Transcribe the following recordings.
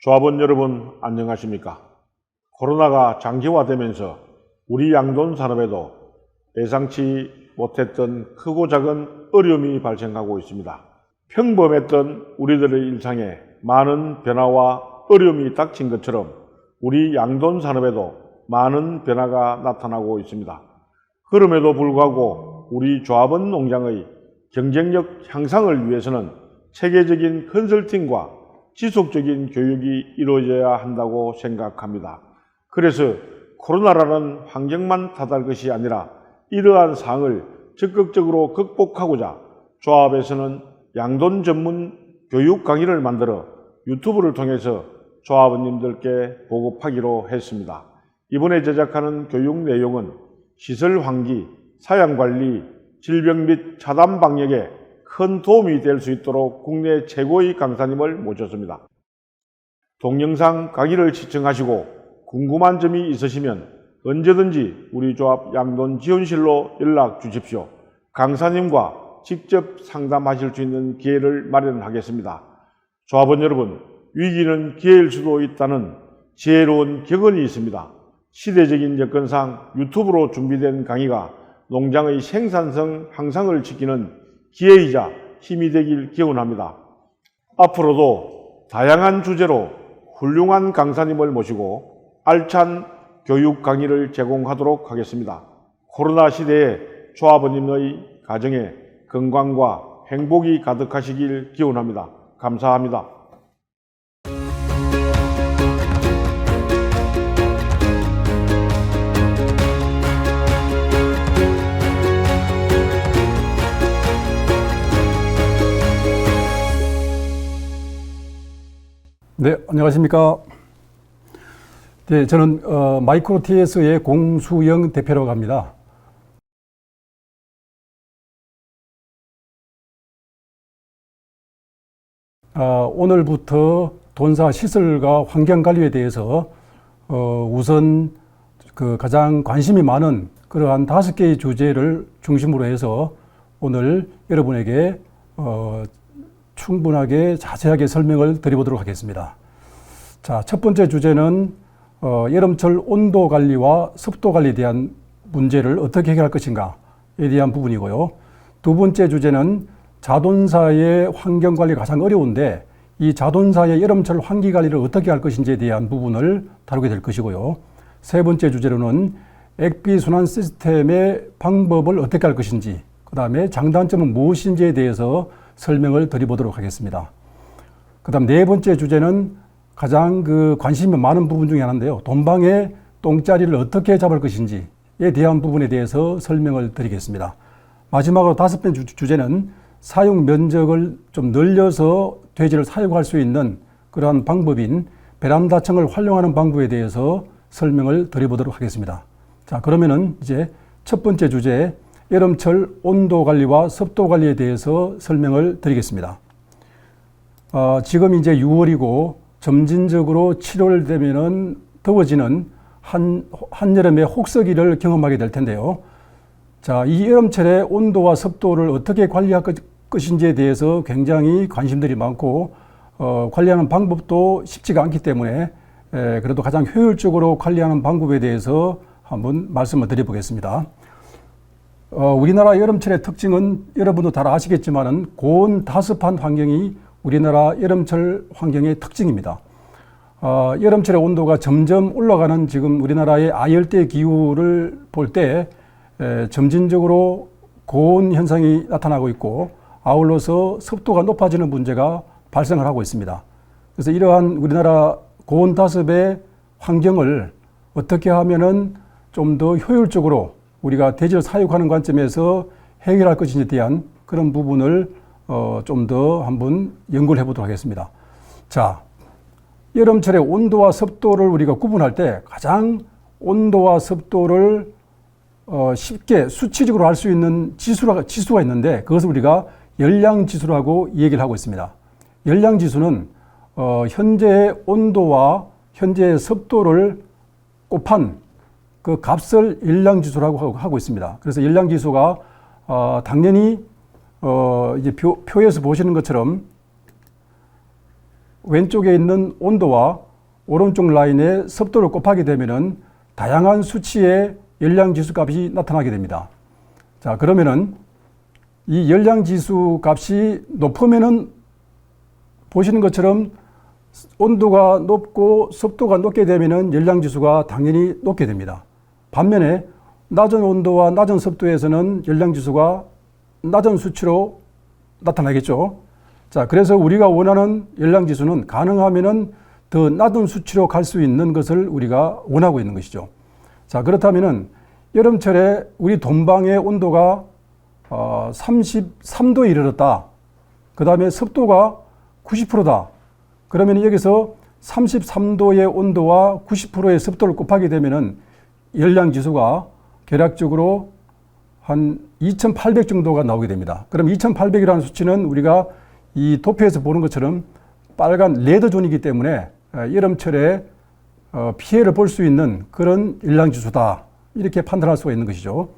조합원 여러분 안녕하십니까? 코로나가 장기화되면서 우리 양돈 산업에도 예상치 못했던 크고 작은 어려움이 발생하고 있습니다. 평범했던 우리들의 일상에 많은 변화와 어려움이 닥친 것처럼 우리 양돈 산업에도 많은 변화가 나타나고 있습니다. 그럼에도 불구하고 우리 조합원 농장의 경쟁력 향상을 위해서는 체계적인 컨설팅과 지속적인 교육이 이루어져야 한다고 생각합니다. 그래서 코로나라는 환경만 탓할 것이 아니라 이러한 사항을 적극적으로 극복하고자 조합에서는 양돈 전문 교육 강의를 만들어 유튜브를 통해서 조합원님들께 보급하기로 했습니다. 이번에 제작하는 교육 내용은 시설 환기, 사양 관리, 질병 및 차단 방역에 큰 도움이 될 수 있도록 국내 최고의 강사님을 모셨습니다. 동영상 강의를 시청하시고 궁금한 점이 있으시면 언제든지 우리 조합 양돈 지원실로 연락 주십시오. 강사님과 직접 상담하실 수 있는 기회를 마련하겠습니다. 조합원 여러분, 위기는 기회일 수도 있다는 지혜로운 격언이 있습니다. 시대적인 여건상 유튜브로 준비된 강의가 농장의 생산성 향상을 지키는 기회이자 힘이 되길 기원합니다. 앞으로도 다양한 주제로 훌륭한 강사님을 모시고 알찬 교육 강의를 제공하도록 하겠습니다. 코로나 시대에 조합원님의 가정에 건강과 행복이 가득하시길 기원합니다. 감사합니다. 네, 안녕하십니까. 네, 저는 어, 마이크로 TS의 공수영 대표라고 합니다. 아, 오늘부터 돈사 시설과 환경 관리에 대해서 어, 우선 그 가장 관심이 많은 그러한 다섯 개의 주제를 중심으로 해서 오늘 여러분에게 어, 충분하게 자세하게 설명을 드려보도록 하겠습니다. 자, 첫 번째 주제는 어, 여름철 온도 관리와 습도 관리에 대한 문제를 어떻게 해결할 것인가에 대한 부분이고요. 두 번째 주제는 자동사의 환경 관리가 가장 어려운데 이 자동사의 여름철 환기 관리를 어떻게 할 것인지에 대한 부분을 다루게 될 것이고요. 세 번째 주제로는 액비 순환 시스템의 방법을 어떻게 할 것인지, 그 다음에 장단점은 무엇인지에 대해서 설명을 드려보도록 하겠습니다. 그 다음 네 번째 주제는 가장 그 관심이 많은 부분 중에 하나인데요. 돈방의 똥자리를 어떻게 잡을 것인지에 대한 부분에 대해서 설명을 드리겠습니다. 마지막으로 다섯 번째 주제는 사용 면적을 좀 늘려서 돼지를 사육할 수 있는 그러한 방법인 베란다층을 활용하는 방법에 대해서 설명을 드려보도록 하겠습니다. 자, 그러면은 이제 첫 번째 주제 여름철 온도 관리와 습도 관리에 대해서 설명을 드리겠습니다. 어, 지금 이제 6월이고 점진적으로 7월 되면은 더워지는 한, 한여름의 혹서기를 경험하게 될 텐데요. 자, 이 여름철의 온도와 습도를 어떻게 관리할 것, 것인지에 대해서 굉장히 관심들이 많고, 어, 관리하는 방법도 쉽지가 않기 때문에, 에, 그래도 가장 효율적으로 관리하는 방법에 대해서 한번 말씀을 드려보겠습니다. 어, 우리나라 여름철의 특징은 여러분도 잘 아시겠지만은 고온 다습한 환경이 우리나라 여름철 환경의 특징입니다. 어, 여름철의 온도가 점점 올라가는 지금 우리나라의 아열대 기후를 볼 때 점진적으로 고온 현상이 나타나고 있고 아울러서 습도가 높아지는 문제가 발생을 하고 있습니다. 그래서 이러한 우리나라 고온 다습의 환경을 어떻게 하면은 좀 더 효율적으로 우리가 대지를 사육하는 관점에서 해결할 것인지에 대한 그런 부분을 어, 좀 더 한번 연구를 해보도록 하겠습니다. 자, 여름철의 온도와 습도를 우리가 구분할 때 가장 온도와 습도를 어, 쉽게 수치적으로 할 수 있는 지수가, 지수가 있는데 그것을 우리가 열량지수라고 얘기를 하고 있습니다. 열량지수는 어, 현재의 온도와 현재의 습도를 곱한 그 값을 열량지수라고 하고 있습니다. 그래서 열량지수가 어, 당연히 어, 이제 표, 표에서 보시는 것처럼 왼쪽에 있는 온도와 오른쪽 라인의 습도를 곱하게 되면은 다양한 수치의 열량 지수 값이 나타나게 됩니다. 자, 그러면은 이 열량 지수 값이 높으면은 보시는 것처럼 온도가 높고 습도가 높게 되면은 열량 지수가 당연히 높게 됩니다. 반면에 낮은 온도와 낮은 습도에서는 열량 지수가 낮은 수치로 나타나겠죠. 자, 그래서 우리가 원하는 열량 지수는 가능하면은 더 낮은 수치로 갈 수 있는 것을 우리가 원하고 있는 것이죠. 자, 그렇다면은 여름철에 우리 동방의 온도가 어, 33도에 이르렀다. 그 다음에 습도가 90%다. 그러면 여기서 33도의 온도와 90%의 습도를 곱하게 되면은 열량 지수가 계략적으로 한 2800 정도가 나오게 됩니다. 그럼 2800이라는 수치는 우리가 이 도표에서 보는 것처럼 빨간 레드 존이기 때문에 어, 여름철에 어, 피해를 볼 수 있는 그런 열량 지수다. 이렇게 판단할 수가 있는 것이죠.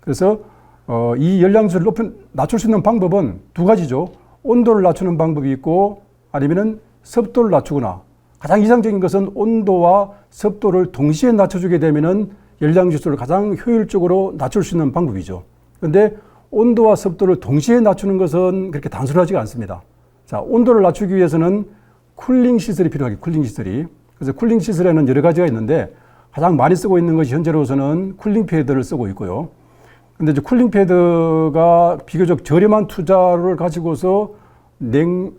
그래서 어, 이 열량 지수를 높여 낮출 수 있는 방법은 두 가지죠. 온도를 낮추는 방법이 있고 아니면은 습도를 낮추거나 가장 이상적인 것은 온도와 습도를 동시에 낮춰주게 되면은 열량 지수를 가장 효율적으로 낮출 수 있는 방법이죠. 그런데 온도와 습도를 동시에 낮추는 것은 그렇게 단순하지가 않습니다. 자, 온도를 낮추기 위해서는 쿨링 시설이 필요하게 쿨링 시설이. 그래서 쿨링 시설에는 여러 가지가 있는데 가장 많이 쓰고 있는 것이 현재로서는 쿨링 패드를 쓰고 있고요. 근데 이제 쿨링 패드가 비교적 저렴한 투자를 가지고서 냉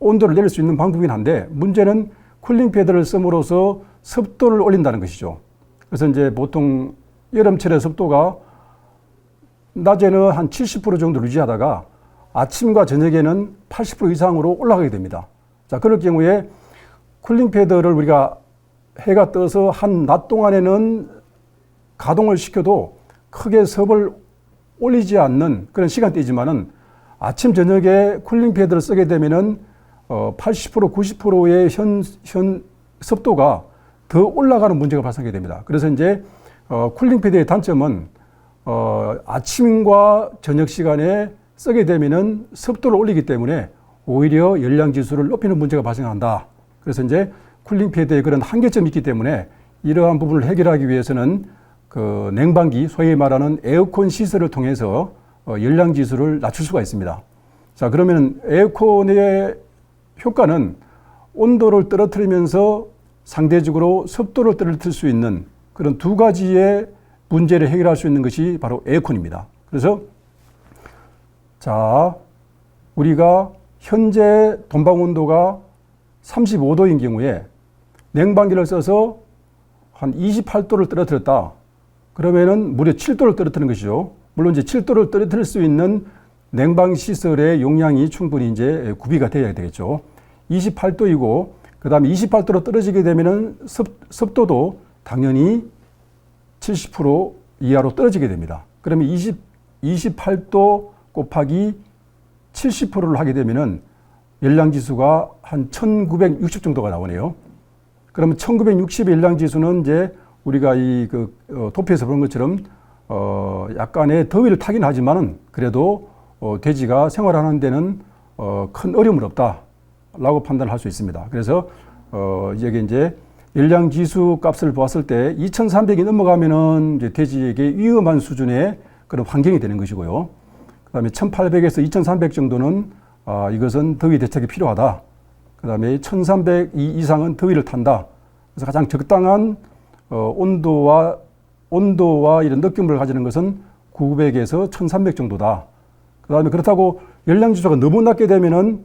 온도를 내릴 수 있는 방법이긴 한데 문제는 쿨링 패드를 씀으로써 습도를 올린다는 것이죠. 그래서 이제 보통 여름철에 습도가 낮에는 한 70% 정도 유지하다가 아침과 저녁에는 80% 이상으로 올라가게 됩니다. 자, 그럴 경우에 쿨링 패드를 우리가 해가 떠서 한 낮 동안에는 가동을 시켜도 크게 섭을 올리지 않는 그런 시간대이지만은 아침 저녁에 쿨링 패드를 쓰게 되면은 어 80% 90%의 현, 현 습도가 더 올라가는 문제가 발생하게 됩니다. 그래서 이제 어 쿨링 패드의 단점은 어 아침과 저녁 시간에 쓰게 되면은 습도를 올리기 때문에 오히려 열량 지수를 높이는 문제가 발생한다. 그래서 이제 쿨링 패드에 그런 한계점이 있기 때문에 이러한 부분을 해결하기 위해서는 그 냉방기, 소위 말하는 에어컨 시설을 통해서 어, 열량 지수를 낮출 수가 있습니다. 자, 그러면 에어컨의 효과는 온도를 떨어뜨리면서 상대적으로 습도를 떨어뜨릴 수 있는 그런 두 가지의 문제를 해결할 수 있는 것이 바로 에어컨입니다. 그래서 자, 우리가 현재 동방 온도가 35도인 경우에 냉방기를 써서 한 28도를 떨어뜨렸다. 그러면은 무려 7도를 떨어뜨리는 것이죠. 물론 이제 7도를 떨어뜨릴 수 있는 냉방 시설의 용량이 충분히 이제 구비가 되어야 되겠죠. 28도이고 그다음에 28도로 떨어지게 되면은 습, 습도도 당연히 70% 이하로 떨어지게 됩니다. 그러면 20, 28도 곱하기 70%를 하게 되면은 열량 지수가 한 1960 정도가 나오네요. 그러면 1960의 열량 지수는 이제 우리가 이그 어, 도표에서 보는 것처럼 어 약간의 더위를 타긴 하지만은 그래도 어 돼지가 생활하는 데는 어 큰 어려움은 없다라고 판단할 수 있습니다. 그래서 어 여기 이제 열량 지수 값을 보았을 때 2,300이 넘어가면은 이제 돼지에게 위험한 수준의 그런 환경이 되는 것이고요. 그다음에 1,800에서 2,300 정도는 아 이것은 더위 대책이 필요하다. 그다음에 1,300 이상은 더위를 탄다. 그래서 가장 적당한 어, 온도와 온도와 이런 느낌을 가지는 것은 900에서 1300 정도다. 그다음에 그렇다고 열량 지수가 너무 낮게 되면은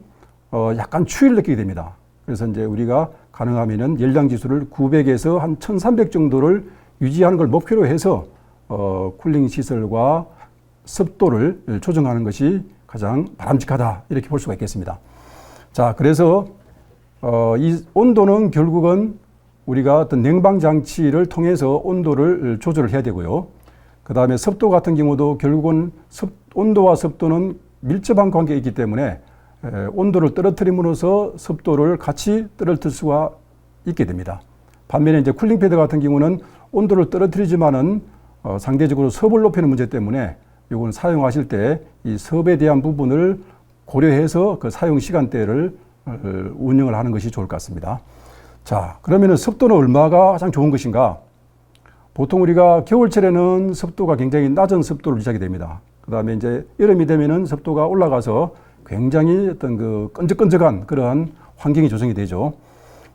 어, 약간 추위를 느끼게 됩니다. 그래서 이제 우리가 가능하면은 열량 지수를 900에서 한 1300 정도를 유지하는 걸 목표로 해서 어, 쿨링 시설과 습도를 조정하는 것이 가장 바람직하다 이렇게 볼 수가 있겠습니다. 자, 그래서 어, 이 온도는 결국은 우리가 어떤 냉방 장치를 통해서 온도를 조절을 해야 되고요. 그 다음에 습도 같은 경우도 결국은 습, 온도와 습도는 밀접한 관계가 있기 때문에 에, 온도를 떨어뜨림으로써 습도를 같이 떨어뜨릴 수가 있게 됩니다. 반면에 이제 쿨링 패드 같은 경우는 온도를 떨어뜨리지만은 어, 상대적으로 섭을 높이는 문제 때문에 이건 사용하실 때 이 섭에 대한 부분을 고려해서 그 사용 시간대를 어, 운영을 하는 것이 좋을 것 같습니다. 자, 그러면은 습도는 얼마가 가장 좋은 것인가? 보통 우리가 겨울철에는 습도가 굉장히 낮은 습도를 유지하게 됩니다. 그 다음에 이제 여름이 되면은 습도가 올라가서 굉장히 어떤 그 끈적끈적한 그러한 환경이 조성이 되죠.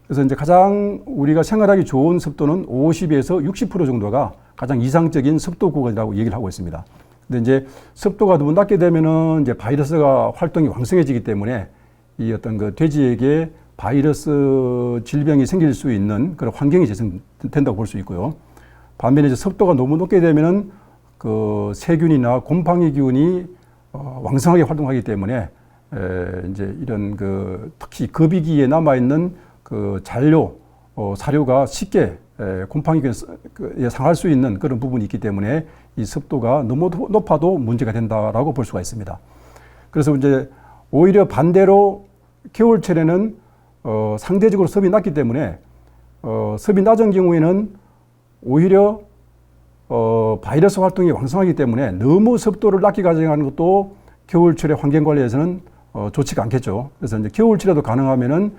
그래서 이제 가장 우리가 생활하기 좋은 습도는 50에서 60% 정도가 가장 이상적인 습도 구간이라고 얘기를 하고 있습니다. 근데 이제 습도가 너무 낮게 되면은 이제 바이러스가 활동이 왕성해지기 때문에 이 어떤 그 돼지에게 바이러스 질병이 생길 수 있는 그런 환경이 재생된다고 볼 수 있고요. 반면에 이제 습도가 너무 높게 되면은 그 세균이나 곰팡이 균이 어, 왕성하게 활동하기 때문에 에, 이제 이런 그 특히 급이기에 남아 있는 그 잔료 어, 사료가 쉽게 에, 곰팡이균 에 상할 수 있는 그런 부분이 있기 때문에 이 습도가 너무 높아도 문제가 된다라고 볼 수가 있습니다. 그래서 이제 오히려 반대로 겨울철에는 어, 상대적으로 습이 낮기 때문에 어, 습이 낮은 경우에는 오히려 어, 바이러스 활동이 왕성하기 때문에 너무 습도를 낮게 가져가는 것도 겨울철의 환경 관리에서는 어, 좋지가 않겠죠. 그래서 이제 겨울철에도 가능하면은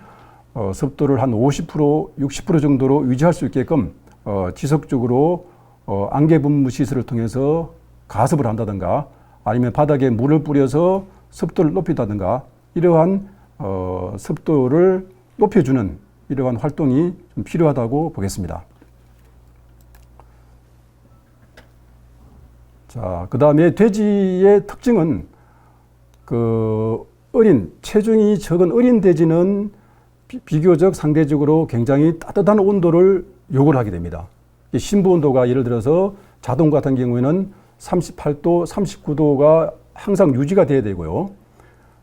어, 습도를 한 50%, 60% 정도로 유지할 수 있게끔 어, 지속적으로 어, 안개 분무 시설을 통해서 가습을 한다든가 아니면 바닥에 물을 뿌려서 습도를 높인다든가 이러한 어, 습도를 높여주는 이러한 활동이 좀 필요하다고 보겠습니다. 자, 그 다음에 돼지의 특징은 그 어린, 체중이 적은 어린 돼지는 비, 비교적 상대적으로 굉장히 따뜻한 온도를 요구를 하게 됩니다. 이 심부 온도가 예를 들어서 자동 같은 경우에는 38도, 39도가 항상 유지가 돼야 되고요.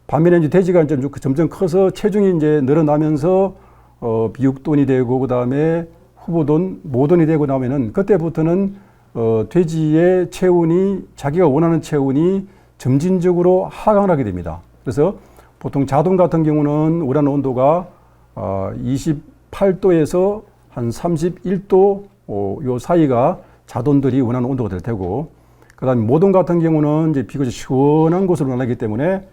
반면에 이제 돼지가 이제 점점 커서 체중이 이제 늘어나면서 어, 비육돈이 되고 그 다음에 후보돈, 모돈이 되고 나면은 그때부터는 어, 돼지의 체온이 자기가 원하는 체온이 점진적으로 하강을 하게 됩니다. 그래서 보통 자동 같은 경우는 원하는 온도가 어, 28도에서 한 31도 어, 요 사이가 자돈들이 원하는 온도가 될 테고 그다음에 모돈 같은 경우는 이제 비교적 시원한 곳으로 나기 때문에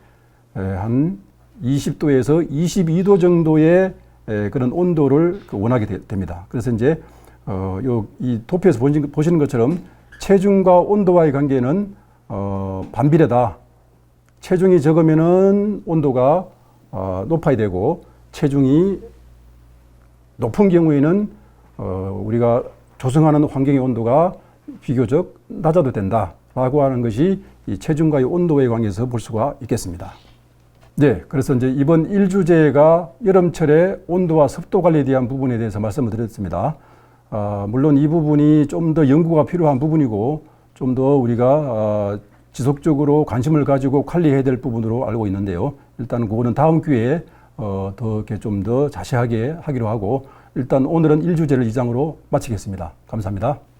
에, 한 20도에서 22도 정도의 에, 그런 온도를 그 원하게 되, 됩니다. 그래서 이제 어, 요, 이 도표에서 보시는, 보시는 것처럼 체중과 온도와의 관계는 어, 반비례다. 체중이 적으면은 온도가 어, 높아야 되고 체중이 높은 경우에는 어, 우리가 조성하는 환경의 온도가 비교적 낮아도 된다라고 하는 것이 이 체중과의 온도에 관계에서 볼 수가 있겠습니다. 네, 그래서 이제 이번 일주제가 여름철의 온도와 습도 관리에 대한 부분에 대해서 말씀을 드렸습니다. 아, 물론 이 부분이 좀 더 연구가 필요한 부분이고 좀 더 우리가 아, 지속적으로 관심을 가지고 관리해야 될 부분으로 알고 있는데요. 일단 그거는 다음 기회에 어, 더 이렇게 좀 더 자세하게 하기로 하고 일단 오늘은 일주제를 이장으로 마치겠습니다. 감사합니다.